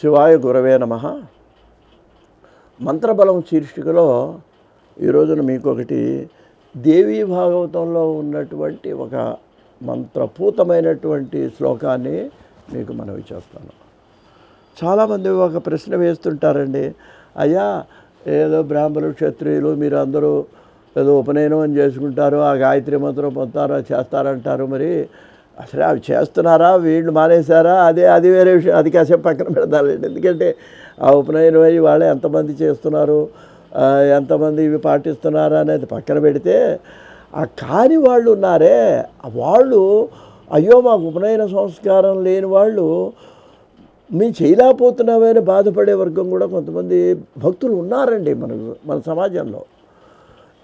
శివాయ గురవే నమ. మంత్రబలం శీర్షికలో ఈ రోజున మీకు ఒకటి దేవీ భాగవతంలో ఉన్నటువంటి ఒక మంత్రపూతమైనటువంటి శ్లోకాన్ని మీకు మనవి చేస్తాను. చాలామంది ఒక ప్రశ్న వేస్తుంటారండి. అయ్యా ఏదో బ్రాహ్మణులు క్షత్రియులు మీరు అందరూ ఏదో ఉపనయనం అని చేసుకుంటారు ఆ గాయత్రి మంత్రం పొందారు చేస్తారంటారు. మరి అసలు అవి చేస్తున్నారా? వీళ్ళు మానేశారా? అదే అది వేరే విషయం. అది కాసేపు పక్కన పెడతారండి ఎందుకంటే ఆ ఉపనయనం అయ్యి వాళ్ళే ఎంతమంది చేస్తున్నారు? ఎంతమంది ఇవి పాటిస్తున్నారా అనేది పక్కన పెడితే ఆ కాని వాళ్ళు ఉన్నారే. వాళ్ళు అయ్యో మాకు ఉపనయన సంస్కారం లేని వాళ్ళు మేము చేయలేకపోతున్నామని బాధపడే వర్గం కూడా కొంతమంది భక్తులు ఉన్నారండి మనకు మన సమాజంలో.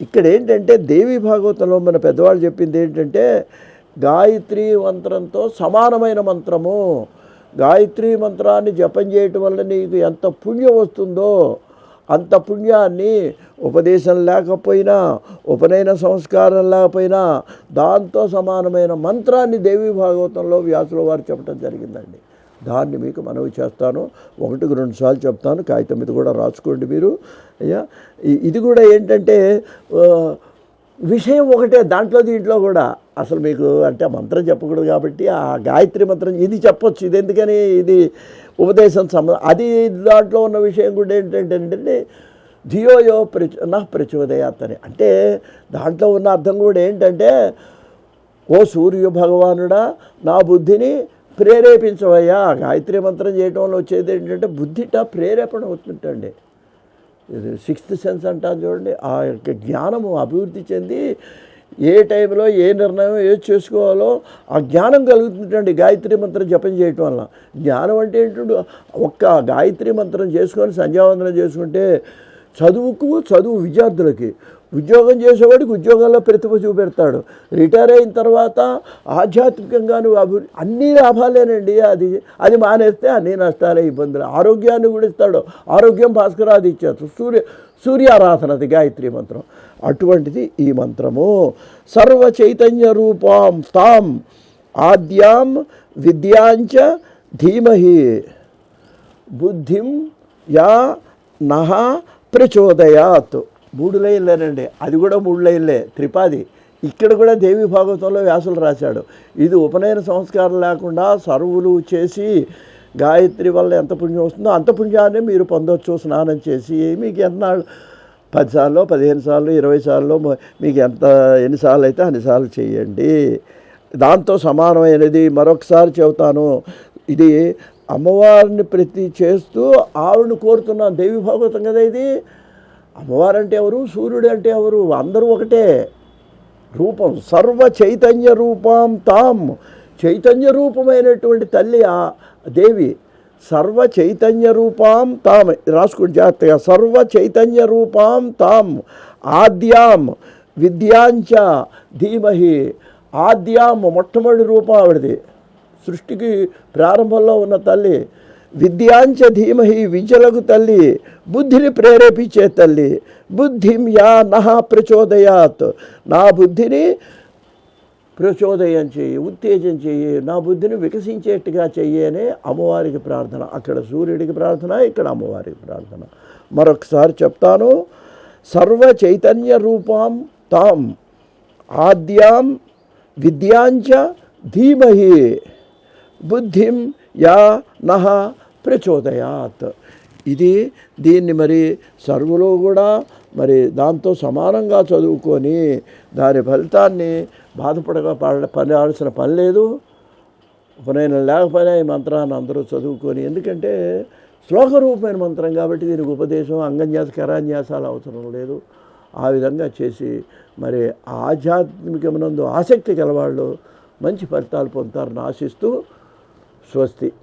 ఇక్కడ ఏంటంటే దేవి భాగవతంలో మన పెద్దవాళ్ళు చెప్పింది ఏంటంటే గాయత్రి మంత్రంతో సమానమైన మంత్రము. గాయత్రి మంత్రాన్ని జపం చేయటం వల్ల నీకు ఎంత పుణ్యం వస్తుందో అంత పుణ్యాన్ని ఉపదేశం లేకపోయినా ఉపనయన సంస్కారం లేకపోయినా దాంతో సమానమైన మంత్రాన్ని దేవి భాగవతంలో వ్యాసుల వారు చెప్పడం జరిగిందండి. దాన్ని మీకు మనవి చేస్తాను. ఒకటికి రెండు సార్లు చెప్తాను. కాగితం మీద కూడా రాసుకోండి మీరు. అయ్యా ఇది కూడా ఏంటంటే విషయం ఒకటే దాంట్లో దీంట్లో కూడా. అసలు మీకు అంటే ఆ మంత్రం చెప్పకూడదు కాబట్టి ఆ గాయత్రి మంత్రం ఇది చెప్పొచ్చు. ఇది ఎందుకని? ఇది ఉపదేశం సంబంధం అది దాంట్లో ఉన్న విషయం కూడా ఏంటంటే ధియోయో ప్రచు నా ప్రచోదయాత్ అని. అంటే దాంట్లో ఉన్న అర్థం కూడా ఏంటంటే ఓ సూర్య భగవానుడా నా బుద్ధిని ప్రేరేపించవయ్యా. గాయత్రి మంత్రం చేయటం వల్ల వచ్చేది ఏంటంటే బుద్ధిట ప్రేరేపణ అవుతుంటండి సిక్స్త్ సెన్స్ అంటాను చూడండి. ఆ యొక్క జ్ఞానము అభివృద్ధి చెంది ఏ టైంలో ఏ నిర్ణయం ఏది చేసుకోవాలో ఆ జ్ఞానం కలుగుతుందండి గాయత్రి మంత్రం జపం చేయటం వల్ల. జ్ఞానం అంటే ఏంటంటే ఒక్క గాయత్రి మంత్రం చేసుకొని సంధ్యావందనం చేసుకుంటే చదువుకు చదువు విద్యార్థులకి ఉద్యోగం చేసేవాడికి ఉద్యోగంలో ప్రతిభ చూపెడతాడు. రిటైర్ అయిన తర్వాత ఆధ్యాత్మికంగా నువ్వు అభివృద్ధి అన్ని లాభాలేనండి. అది అది మానేస్తే అన్ని నష్టాలే ఇబ్బందులు. ఆరోగ్యాన్ని కూడా ఇస్తాడు. ఆరోగ్యం భాస్కరాది ఇచ్చారు. సూర్య సూర్యారాధనది గాయత్రి మంత్రం. అటువంటిది ఈ మంత్రము. సర్వ చైతన్య రూపాం తాం ఆద్యాం విద్యాంచ ధీమహి. బుద్ధిం యా నహ ప్రచోదయాత్. మూడు లైన్లేనండి. అది కూడా మూడు లైన్లే. త్రిపాది. ఇక్కడ కూడా దేవి భాగవతంలో వ్యాసులు రాశాడు. ఇది ఉపనయన సంస్కారం లేకుండా సర్వులు చేసి గాయత్రి వల్ల ఎంత పుణ్యం వస్తుందో అంత పుణ్యాన్ని మీరు పొందొచ్చు స్నానం చేసి. మీకు ఎంత పదిసార్లు పదిహేను సార్లు ఇరవై సార్లు మీకు ఎంత ఎన్నిసార్లు అయితే అన్నిసార్లు చేయండి. దాంతో సమానమైనది. మరొకసారి చెబుతాను. ఇది అమ్మవారిని ప్రతి చేస్తూ ఆవిడని కోరుతున్నాను. దేవి భాగవతం కదా ఇది? అమ్మవారు అంటే ఎవరు? సూర్యుడు అంటే ఎవరు? అందరూ ఒకటే. రూపం. సర్వ చైతన్య రూపం తాం. చైతన్య రూపమైనటువంటి తల్లి ఆ దేవి. సర్వ చైతన్య రూపాం తాం. రాసుకోండి జాగ్రత్తగా. సర్వ చైతన్య రూపాం తాం. ఆద్యాం. విద్యాంచ ధీమహి. ఆద్యాం మొట్టమొదటి రూపం ఆవిడది. సృష్టికి ప్రారంభంలో ఉన్న తల్లి. విద్యాంచ ధీమహి విద్యలకు తల్లి బుద్ధిని ప్రేరేపించే తల్లి బుద్ధిం యా నహ ప్రచోదయాత్. నా బుద్ధిని ప్రచోదయం చెయ్యి ఉత్తేజం చెయ్యి నా బుద్ధిని వికసించేట్టుగా చెయ్యి అనే అమ్మవారికి ప్రార్థన. అక్కడ సూర్యుడికి ప్రార్థన ఇక్కడ అమ్మవారికి ప్రార్థన. మరొకసారి చెప్తాను సర్వ చైతన్య రూపాం తాం ఆద్యాం విద్యాంచ ధీమహి బుద్ధిం యా నహ ప్రచోదయాత్. ఇది దీన్ని మరి సర్వులో కూడా మరి దాంతో సమానంగా చదువుకొని దాని ఫలితాన్ని బాధపడగా పడ పడాల్సిన పని లేదు. ఉపనయనం లేకపోయినా ఈ మంత్రాన్ని అందరూ చదువుకొని ఎందుకంటే శ్లోక రూపమైన మంత్రం కాబట్టి దీనికి ఉపదేశం అంగన్యాస కరాన్యాసాలు అవసరం లేదు. ఆ విధంగా చేసి మరి ఆధ్యాత్మికమునందు ఆసక్తి గలవాళ్ళు మంచి ఫలితాలు పొందుతారని ఆశిస్తూ స్వస్తి.